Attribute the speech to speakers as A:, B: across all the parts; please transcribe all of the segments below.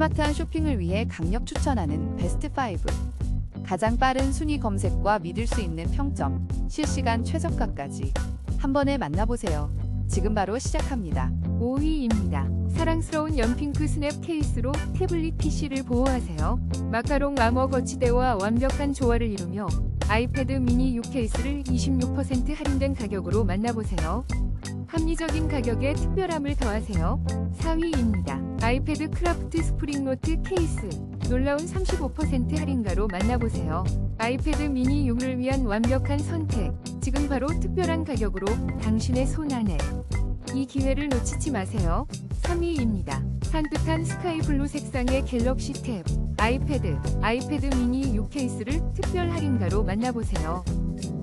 A: 스마트한 쇼핑을 위해 강력 추천하는 베스트 5. 가장 빠른 순위 검색과 믿을 수 있는 평점, 실시간 최저가까지 한 번에 만나보세요. 지금 바로 시작합니다.
B: 5위입니다. 사랑스러운 연핑크 스냅 케이스로 태블릿 PC를 보호하세요. 마카롱 아머 거치대와 완벽한 조화를 이루며 아이패드 미니 6 케이스를 26% 할인된 가격으로 만나보세요. 합리적인 가격에 특별함을 더하세요. 4위입니다. 아이패드 크라프트 스프링 노트 케이스. 놀라운 35% 할인가로 만나보세요. 아이패드 미니 6을 위한 완벽한 선택. 지금 바로 특별한 가격으로 당신의 손 안에 이 기회를 놓치지 마세요. 3위입니다. 산뜻한 스카이 블루 색상의 갤럭시 탭, 아이패드, 아이패드 미니 6 케이스를 특별 할인가로 만나보세요.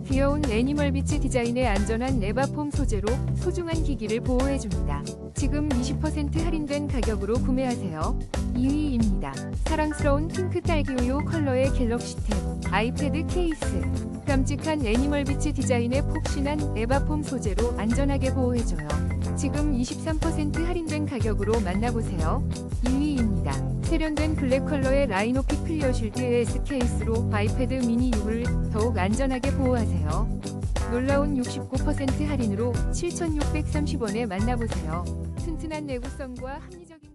B: 귀여운 애니멀 비치 디자인의 안전한 레바폼 소재로 소중한 기기를 보호해줍니다. 지금 20% 할인된 가격으로 구매하세요. 2위입니다. 사랑스러운 핑크 딸기 우유 컬러의 갤럭시 탭, 아이패드 케이스. 깜찍한 애니멀 비치 디자인의 폭신한 레바폼 소재로 안전하게 보호해줘요. 지금 23% 할인된 가격으로 만나보세요. 2위입니다. 세련된 블랙 컬러의 라이노피 클리어 쉴드 S 케이스로 아이패드 미니 6을 더욱 안전하게 보호하세요. 놀라운 69% 할인으로 7,630원에 만나보세요. 튼튼한 내구성과 합리적